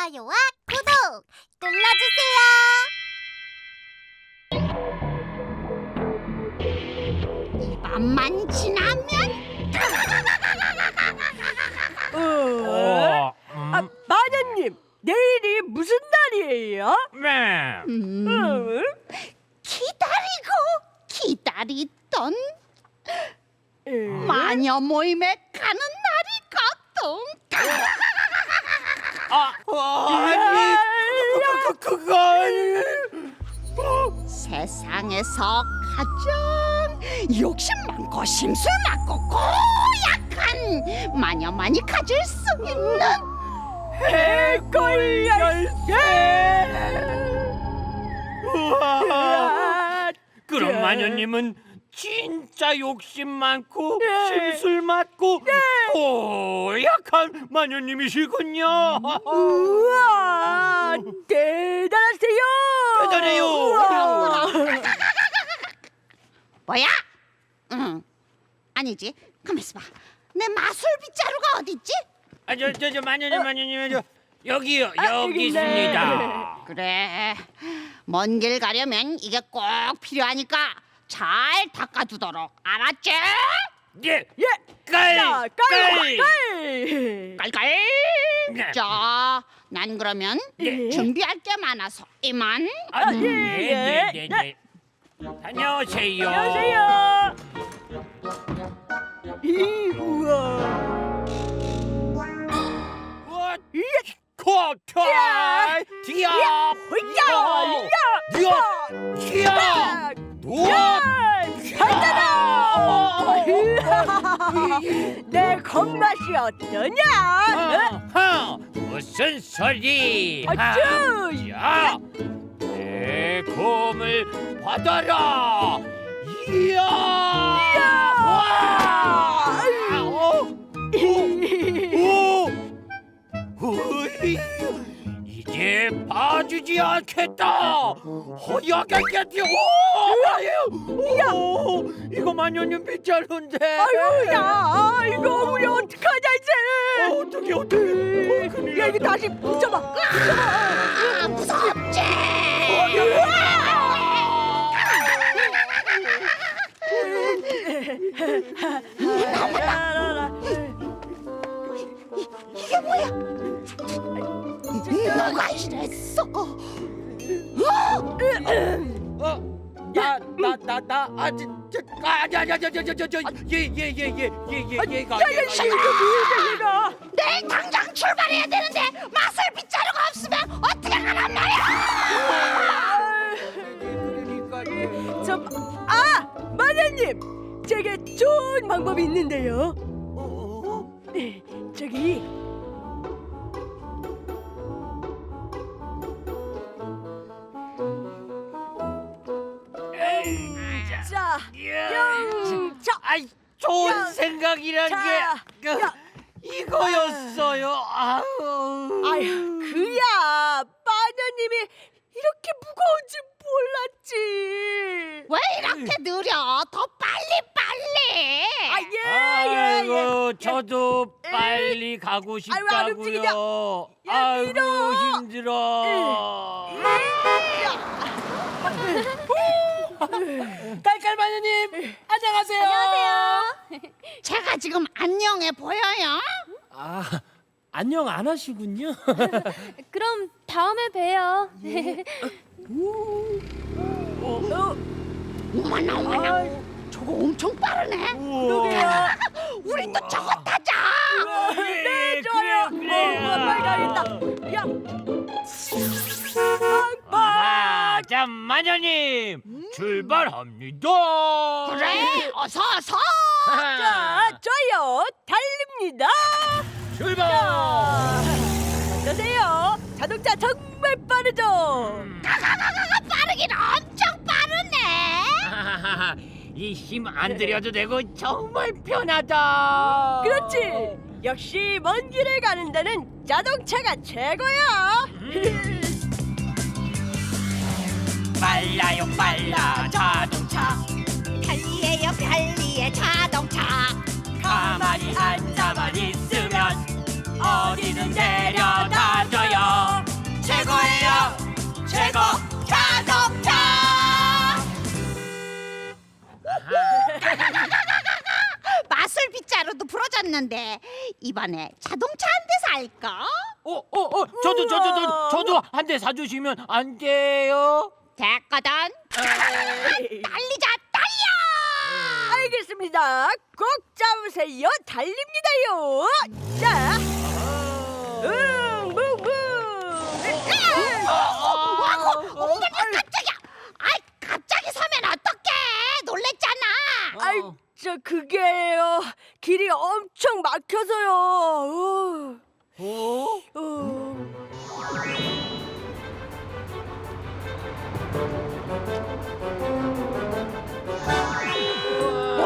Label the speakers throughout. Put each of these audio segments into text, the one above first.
Speaker 1: 좋아요와 구독 눌러주세요. 이밤만 지나면
Speaker 2: 어?
Speaker 3: 어, 음,
Speaker 2: 아, 마녀님, 내일이 무슨 날이에요?
Speaker 3: 네.
Speaker 1: 음,
Speaker 2: 어?
Speaker 1: 기다리고 기다리던
Speaker 2: 에?
Speaker 1: 마녀 모임에 가는 날이 거든.
Speaker 3: 아, 아니, 그, 그, 그건
Speaker 1: 세상에서 가장 욕심 많고 심술 많고 고약한 마녀만이 가질 수 있는
Speaker 2: 해골 열쇠!
Speaker 3: 우와.
Speaker 2: 아,
Speaker 3: 그럼
Speaker 2: 네.
Speaker 3: 마녀님은 진짜 욕심 많고
Speaker 2: 네.
Speaker 3: 심술 많고 고약한 마녀님이시군요.
Speaker 2: 우와, 대단하세요!
Speaker 3: 대단해요.
Speaker 2: 우와.
Speaker 1: 뭐야? 응 아니지 가만있어 봐 내 마술 빗자루가 어딨지?
Speaker 3: 아, 저, 저, 저 마녀님, 마녀님, 저 여기요,
Speaker 2: 아,
Speaker 3: 여기
Speaker 2: 여기
Speaker 3: 있습니다.
Speaker 1: 그래 먼 길 가려면 이게 꼭 필요하니까 잘 닦아두도록 알았지?
Speaker 3: 예,
Speaker 2: 예,
Speaker 3: 깔,
Speaker 2: 자,
Speaker 3: 깔.
Speaker 2: 깔, 깔.
Speaker 1: 깔깔
Speaker 3: 네.
Speaker 1: 자 난 그러면
Speaker 2: 예.
Speaker 1: 준비할 게 많아서 이만
Speaker 3: 아,
Speaker 2: 예,
Speaker 3: 네,
Speaker 2: 예.
Speaker 3: 네, 네, 네. 다녀오세요.
Speaker 2: 안녕하세요. 이 우와.
Speaker 3: 우와,
Speaker 2: 이
Speaker 3: 코털, 디아,
Speaker 2: 야,
Speaker 3: 디아,
Speaker 2: 야,
Speaker 3: 디아,
Speaker 2: 야,
Speaker 3: 우와,
Speaker 2: 내 겉맛이 어떠냐?
Speaker 3: 아하, 무슨 소리?
Speaker 2: 아쭈!
Speaker 3: 야, 내 곰을 받아라. 이야, 이제 봐주지 않겠다. 허약하게 오, 오, 이거 마녀님 빗자루인데.
Speaker 2: 아유, 야, 이거 우리 어떡하냐 이제?
Speaker 3: 어떻게 어떻게? 큰일
Speaker 2: 야, 이거
Speaker 3: 났다.
Speaker 2: 다시 붙여봐.
Speaker 1: 아, 무섭지? 이게 누가 이랬어?
Speaker 3: 어? 나나나나 아직 아니 아니 아니 아니 저저저예예예예예예 얘가
Speaker 2: 야, 야, 이거 뭐야, 얘가?
Speaker 1: 내일 당장 출발해야 되는데 마술 빗자루가 없으면 어떻게 가란 말이야?
Speaker 3: 그러니까
Speaker 2: 저, 아, 마녀님, 제게 좋은 방법이 있는데요. 네, 저기
Speaker 3: 아이 좋은
Speaker 2: 야,
Speaker 3: 생각이란
Speaker 2: 자,
Speaker 3: 게
Speaker 2: 야.
Speaker 3: 그, 이거였어요. 아우.
Speaker 2: 아유, 그야 마녀님이 이렇게 무거운지 몰랐지.
Speaker 1: 왜 이렇게 느려? 더 빨리 빨리.
Speaker 2: 아, 예, 예, 예.
Speaker 3: 아이고 저도
Speaker 2: 에.
Speaker 3: 빨리 가고
Speaker 2: 아이고, 안 움직이냐.
Speaker 3: 싶다고요.
Speaker 2: 야,
Speaker 3: 아이고
Speaker 2: 밀어.
Speaker 3: 힘들어. 깔깔 마녀님 안녕하세요.
Speaker 1: 제가 지금 안녕해 보여요?
Speaker 4: 아, 안녕 안 하시군요.
Speaker 5: 그럼 다음에 봬요.
Speaker 2: 어,
Speaker 1: 어머나 어머나. 저거 엄청 빠르네.
Speaker 2: 누구야?
Speaker 1: 우리 또 저거 타자.
Speaker 2: 네, 좋아요. 어, 빨리 가야겠다. 야,
Speaker 3: 아, 자 마녀님 출발합니다.
Speaker 1: 그래, 어서 어서.
Speaker 2: 자, 좋아요. 달립니다.
Speaker 3: 출발.
Speaker 2: 어떠세요? 자동차 정말 빠르죠?
Speaker 1: 가가가가가 빠르긴 엄청 빠르네.
Speaker 3: 이 힘 안 들여도 되고 정말 편하다.
Speaker 2: 그렇지. 역시 먼 길을 가는 데는 자동차가 최고야.
Speaker 3: 빨라요 빨라. 자동차.
Speaker 1: 편리해요 편리해 자동차.
Speaker 3: 가만히 앉아만 있으면 어디든 데려다줘요.
Speaker 1: 최고예요 최고 자동차. 마술 빗자루도 부러졌는데 이번에 자동차 한 대 살까?
Speaker 3: 어, 어, 어, 저도, 저도, 저도, 저도 한 대 사주시면 안 돼요?
Speaker 1: 됐거든. 달리자 달려!
Speaker 2: 알겠습니다. 꼭 잡으세요. 달립니다요. 자, 응, 뭉뭉.
Speaker 1: 와고 엉덩이 깜짝이야. 아이 갑자기 서면 어떡해? 놀랬잖아.
Speaker 2: 아이, 저 그게요. 길이 엄청 막혀서요. 어,
Speaker 3: 어?
Speaker 2: 어.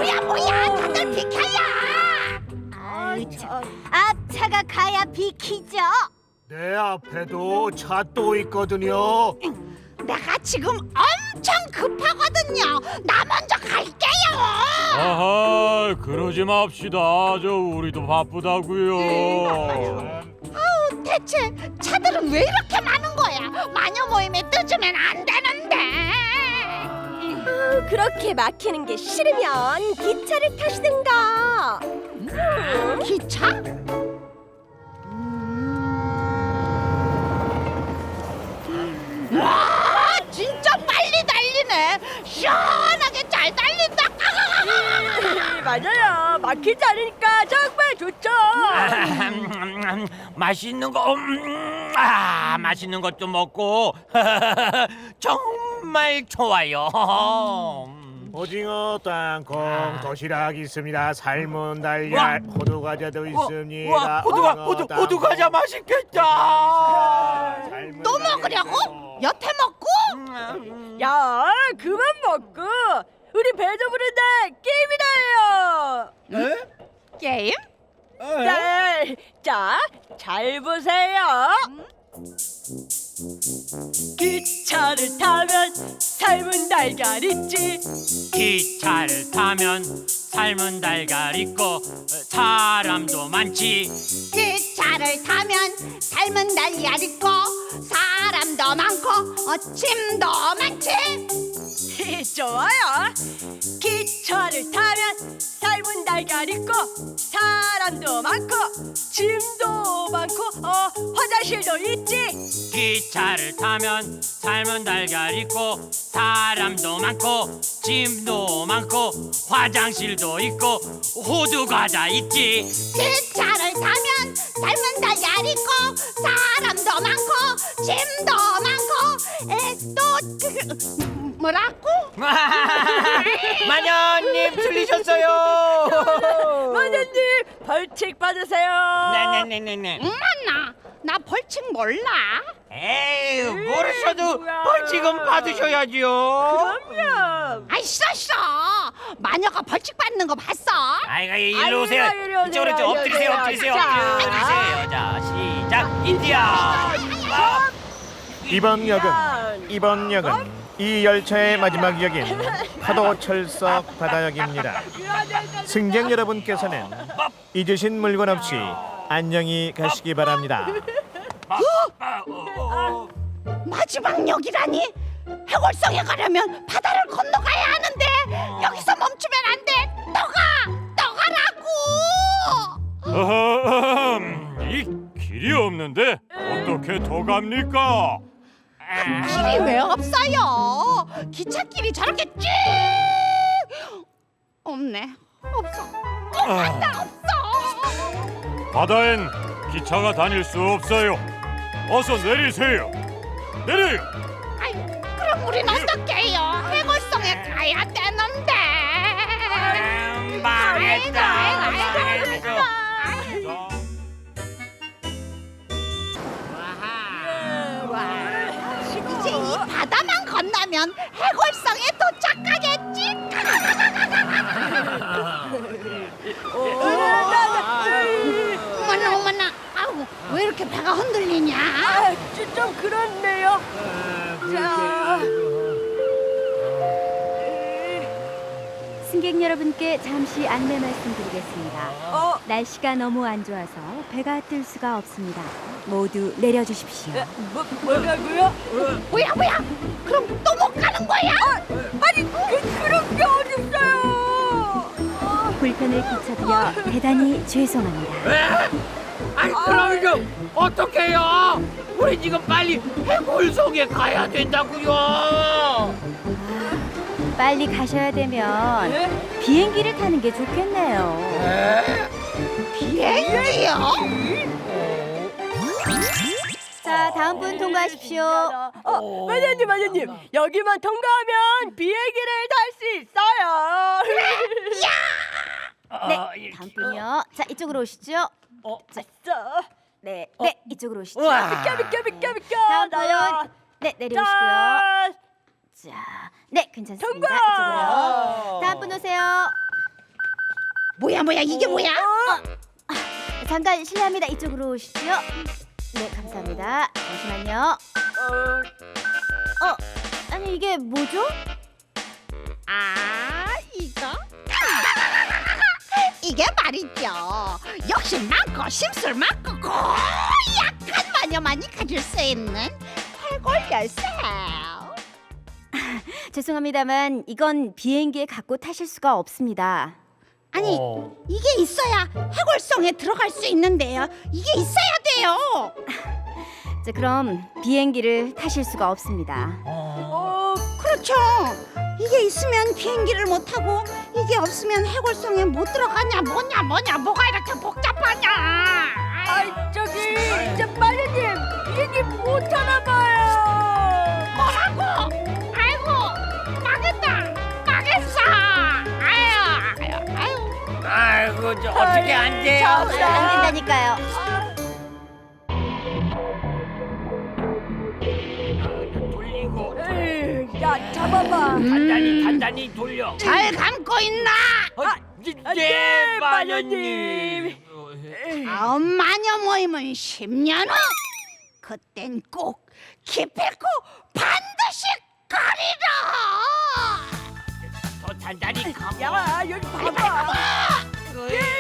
Speaker 1: 뭐야 뭐야 다들 비켜야.
Speaker 2: 아이, 참.
Speaker 1: 앞차가 가야 비키죠.
Speaker 6: 내 앞에도 차 또 있거든요.
Speaker 1: 내가 지금 엄청 급하거든요. 나 먼저 갈게요.
Speaker 7: 아하 그러지 맙시다 저 우리도 바쁘다고요
Speaker 1: 대체 차들은 왜 이렇게 많은 거야? 마녀 모임에 늦으면 안 되는데.
Speaker 2: 아, 그렇게 막히는 게 싫으면 기차를 타시든가.
Speaker 1: 기차? 와 진짜 빨리 달리네 시원하게 잘 달린다
Speaker 2: 네, 맞아요. 막히지 않으니까 정말 좋죠.
Speaker 3: 음, 맛있는 거, 음, 아, 맛있는 것도 먹고 정말 좋아요. 음.
Speaker 6: 오징어, 땅콩, 도시락 있습니다. 삶은 달걀, 호두 과자도 있습니다.
Speaker 3: 와, 호두가,
Speaker 6: 오징어,
Speaker 3: 호두,
Speaker 6: 땅콩.
Speaker 3: 호두 과자 맛있겠다.
Speaker 6: 삶은
Speaker 1: 또 먹으려고? 여태 먹고?
Speaker 3: 음,
Speaker 2: 야, 그만 먹고 우리 배도 부른다 게임이다요.
Speaker 1: 게임?
Speaker 2: 네, 자, 잘 보세요. 기차를 타면 삶은 달걀 있지.
Speaker 3: 기차를 타면 삶은 달걀 있고 사람도 많지.
Speaker 1: 기차를 타면 삶은 달걀 있고 사람도 많고 어, 짐도 많지
Speaker 2: 좋아요. 기차를 타면 삶은 달걀 있고 사람도 많고 짐도 많고 어 화장실도 있지.
Speaker 3: 기차를 타면 삶은 달걀 있고 사람도 많고 짐도 많고 화장실도 있고 호두 과자 있지.
Speaker 1: 기차를 타면 삶은 달걀 있고 사람도 많고 짐도 많고 에 또 뭐라고?
Speaker 3: 마녀님 틀리셨어요.
Speaker 2: 마녀님 벌칙 받으세요.
Speaker 3: 네네네네네.
Speaker 1: 엄마나 나 벌칙 몰라
Speaker 3: 에이 모르셔도
Speaker 2: 뭐야.
Speaker 3: 벌칙은 받으셔야죠.
Speaker 2: 그럼요.
Speaker 1: 아이 싫어 싫어 마녀가 벌칙 받는 거 봤어?
Speaker 3: 아이가 일로 오세요.
Speaker 2: 아이고, 이리 오세요,
Speaker 3: 이쪽으로 좀
Speaker 2: 이리
Speaker 3: 엎드리세요.
Speaker 2: 오세요.
Speaker 3: 엎드리세요.
Speaker 2: 자.
Speaker 3: 엎드리세요. 자 시작. 인디아.
Speaker 6: 이번 역은 이번 역은 이 열차의 마지막 역인 파도 철석 바다역입니다. 승객 여러분께서는 잊으신 물건 없이 안녕히 가시기 바랍니다.
Speaker 1: 마지막 역이라니? 해골성에 가려면 바다를 건너가야 하는데 여기서 멈추면 안 돼. 너가 너가라고.
Speaker 7: 아하, 이 길이 없는데 어떻게 더 갑니까
Speaker 1: 길이 왜 없어요? 기찻길이 저렇게 쭉 없네. 없어. 어, 맞다 없어.
Speaker 7: 바다엔 기차가 다닐 수 없어요 어서 내리세요 내려요
Speaker 1: 아이, 그럼 우린 어떻게 해요? 해골성에 가야 되 건너면 해골성에 도착하겠지. 어머나 어머나, 아우 왜 이렇게 배가 흔들리냐?
Speaker 2: 아, 좀, 좀 그렇네요. 자,
Speaker 5: 승객 여러분께 잠시 안내 말씀드리겠습니다.
Speaker 2: 어,
Speaker 5: 날씨가 너무 안 좋아서 배가 뜰 수가 없습니다. 모두 내려주십시오.
Speaker 2: 뭐, 뭐라고요?
Speaker 1: 뭐야 뭐야? 그럼 또 못 가는 거야?
Speaker 2: 아니, 그, 그런 게 어딨어요? 어,
Speaker 5: 불편을 끼쳐드려 대단히 죄송합니다.
Speaker 4: 왜? 아니 그럼 좀 어떡해요? 우리 지금 빨리 해골성에 가야 된다고요.
Speaker 5: 빨리 가셔야 되면
Speaker 2: 네?
Speaker 5: 비행기를 타는 게 좋겠네요.
Speaker 4: 에?
Speaker 1: 비행기요?
Speaker 5: 자, 다음 분 통과하십시오.
Speaker 2: 어, 마녀님, 마녀님, 여기만 통과하면 비행기를 탈 수 있어요.
Speaker 5: 네,
Speaker 4: 어, 이렇게.
Speaker 5: 다음 분요. 자, 이쪽으로 오시죠.
Speaker 4: 어,
Speaker 2: 자,
Speaker 5: 네, 네, 이쪽으로 오시죠.
Speaker 4: 우와.
Speaker 2: 비켜, 비켜, 비켜, 비켜.
Speaker 5: 다음
Speaker 2: 나야.
Speaker 5: 분. 네, 내려오시고요.
Speaker 2: 자,
Speaker 5: 자, 네, 괜찮습니다.
Speaker 2: 통과.
Speaker 5: 이쪽으로요. 다음 분 오세요.
Speaker 1: 뭐야 뭐야 이게 뭐야?
Speaker 2: 어,
Speaker 5: 잠깐 실례합니다. 이쪽으로 오시죠. 네, 감사합니다. 잠시만요.
Speaker 2: 어,
Speaker 5: 아니 이게 뭐죠?
Speaker 1: 아 이거? 이게 말이죠 역시 많고 심술 많고 고약한 마녀만이 가질 수 있는 해골 열쇠
Speaker 5: 죄송합니다만 이건 비행기에 갖고 타실 수가 없습니다.
Speaker 1: 아니
Speaker 4: 어.
Speaker 1: 이게 있어야 해골성에 들어갈 수 있는데요 이게 있어야 돼요
Speaker 5: 자, 그럼 비행기를 타실 수가 없습니다.
Speaker 4: 어.
Speaker 2: 어,
Speaker 1: 그렇죠 이게 있으면 비행기를 못 타고 이게 없으면 해골성에 못 들어가냐 뭐냐 뭐냐 뭐가 이렇게 복잡하냐
Speaker 2: 아이 저기, 저 마녀님, 비행기 못 타나 봐요.
Speaker 1: 뭐라고? 아이고 망했다 망했어 아유 아유 아유
Speaker 4: 아이고 저 어떻게 안 돼요?
Speaker 2: 참.
Speaker 5: 안 된다니까요.
Speaker 2: 잡아봐.
Speaker 4: 단단히 단단히 돌려.
Speaker 1: 잘 감고 있나?
Speaker 4: 아,
Speaker 2: 안
Speaker 4: 네,
Speaker 2: 돼,
Speaker 4: 마녀님.
Speaker 1: 다음 마녀 모임은 10년 후 그땐 꼭 기필코 반드시 가리라
Speaker 4: 더 단단히 감아.
Speaker 2: 야, 여기 봐봐.
Speaker 4: 예.